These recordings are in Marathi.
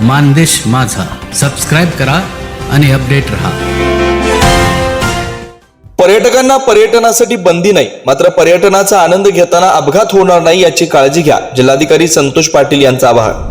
मानदेश माझा. सबस्क्राईब करा आणि अपडेट रहा. पर्यटकांना पर्यटनासाठी बंदी नाही. मात्र पर्यटनाचा आनंद घेताना अपघात होणार नाही याची काळजी घ्या. जिल्हाधिकारी संतोष पाटील यांचं आवाहन.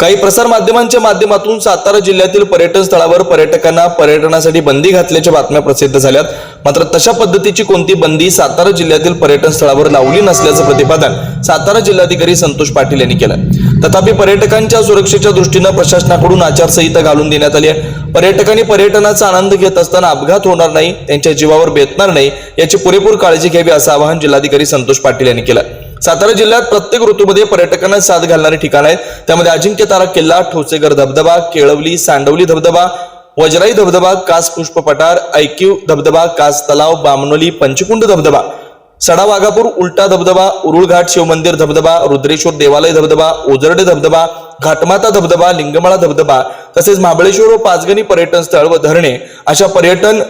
काही प्रसार माध्यमांच्या माध्यमातून सातारा जिल्ह्यातील पर्यटन स्थळावर पर्यटकांना पर्यटनासाठी बंदी घातल्याच्या बातम्या प्रसिद्ध झाल्यात. मात्र तशा पद्धतीची कोणती बंदी सातारा जिल्ह्यातील पर्यटन स्थळावर लावली नसल्याचं प्रतिपादन सातारा जिल्हाधिकारी संतोष पाटील यांनी केलं. तथापि पर्यटकांच्या सुरक्षेच्या दृष्टीनं प्रशासनाकडून आचारसंहिता घालून देण्यात आली आहे. पर्यटकांनी पर्यटनाचा आनंद घेत असताना अपघात होणार नाही त्यांच्या जीवावर बेतणार नाही याची पुरेपूर काळजी घ्यावी असं आवाहन जिल्हाधिकारी संतोष पाटील यांनी केलं. सातारा जिल्ह्यात प्रत्येक ऋतूमध्ये पर्यटकांना साथ घालणारी ठिकाण आहेत. त्यामध्ये अजिंक्य तारा किल्ला ठोसेगर धबधबा केळवली सांडवली धबधबा वजराई धबधबा कास पुष्प पठार ऐक्यू धबधबा कास तलाव बामनोली पंचकुंड धबधबा सडा वाघापूर उलटा धबधबा उरुळघाट शिवमंदिर धबधबा रुद्रेश्वर देवालय धबधबा ओझरडे धबधबा घाटमाता धबधबा लिंगमाळा धबधबा तसेच महाबळेश्वर व पाचगणी पर्यटन स्थळ व धरणे अशा पर्यटन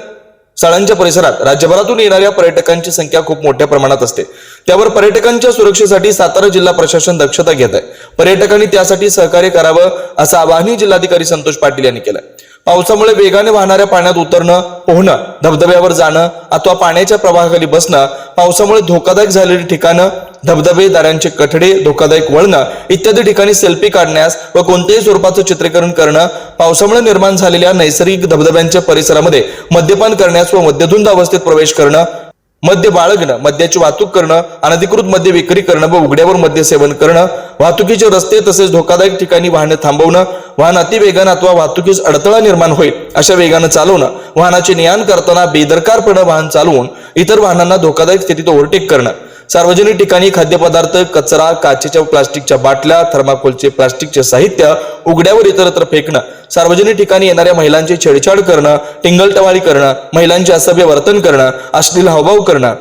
स्थळांच्या परिसरात राज्यभरातून येणाऱ्या पर्यटकांची संख्या खूप मोठ्या प्रमाणात असते. त्यावर पर्यटकांच्या सुरक्षेसाठी सातारा जिल्हा प्रशासन दक्षता घेत आहे. पर्यटकांनी त्यासाठी सहकार्य करावं असं आवाहनही जिल्हाधिकारी संतोष पाटील यांनी केलं पावसामुळे वेगाने वाहणाऱ्या पाण्यात उतरणं पोहणं धबधब्यावर जाणं अथवा पाण्याच्या प्रवाहाखाली बसणं पावसामुळे धोकादायक झालेली ठिकाणं धबधबे दारांचे कठडे धोकादायक वळणं इत्यादी ठिकाणी सेल्फी काढण्यास व कोणत्याही स्वरूपाचं चित्रीकरण करणं पावसामुळे निर्माण झालेल्या नैसर्गिक धबधब्यांच्या परिसरामध्ये मद्यपान करण्यास व मद्यधुंद अवस्थेत प्रवेश करणं मद्य बाळगणं मद्याची वाहतूक करणं अनधिकृत मद्य विक्री करणं व उघड्यावर मद्य सेवन करणं वाहतुकीचे रस्ते तसेच धोकादायक ठिकाणी वाहने थांबवणं वाहन अतिवेगानं अथवा वाहतुकीस अडथळा निर्माण होईल अशा वेगानं चालवणं वाहनाचे नियान करताना बेदरकारपणे वाहन चालवून इतर वाहनांना धोकादायक स्थितीत ओव्हरटेक करणं. सार्वजनिक ठिकाणी खाद्यपदार्थ कचरा काचेच्या प्लास्टिकच्या बाटल्या थर्माकोलचे प्लास्टिकचे साहित्य उघड्यावर इतरत्र फेकणं सार्वजनिक ठिकाणी येणाऱ्या महिलांची छेडछाड करणं टिंगलटवाळी करणं महिलांचे असभ्य वर्तन करणं अश्लील हावभाव करणं.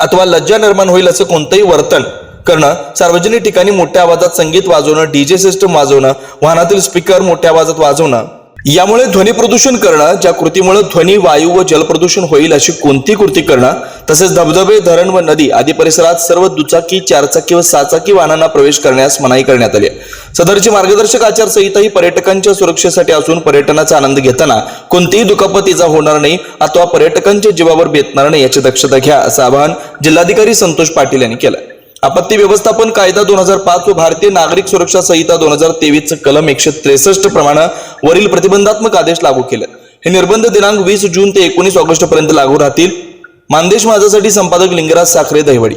अथवा लज्जा निर्माण होईल असं कोणतंही वर्तन करणं सार्वजनिक ठिकाणी मोठ्या आवाजात संगीत वाजवणं डीजे सिस्टम वाजवणं वाहनातील स्पीकर मोठ्या आवाजात वाजवणं. यामुळे ध्वनी प्रदूषण करणं ज्या कृतीमुळे ध्वनी वायू व जलप्रदूषण होईल अशी कोणती कृती करणं तसेच धबधबे धरण व नदी आदी परिसरात सर्व दुचाकी चारचाकी व सहाचाकी वाहनांना प्रवेश करण्यास मनाई करण्यात आली सदरची मार्गदर्शक आचारसंहिता ही पर्यटकांच्या सुरक्षेसाठी असून पर्यटनाचा आनंद घेताना कोणतीही दुखापत इजा होणार नाही अथवा पर्यटकांच्या जीवावर बेतणार नाही याची दक्षता घ्या असं आवाहन जिल्हाधिकारी संतोष पाटील यांनी केलं आपत्ती व्यवस्थापन कायदा दोन हजार पाच व भारतीय नागरिक सुरक्षा संहिता दोन हजार तेवीस कलम एकशे त्रेसष्ट प्रमाणे वरील प्रतिबंधात्मक आदेश लागू केले. हे निर्बंध दिनांक वीस जून ते एकोणीस ऑगस्ट पर्यंत लागू राहतील. मानदेश माझासाठी संपादक लिंगराज साखरे दहिवडी.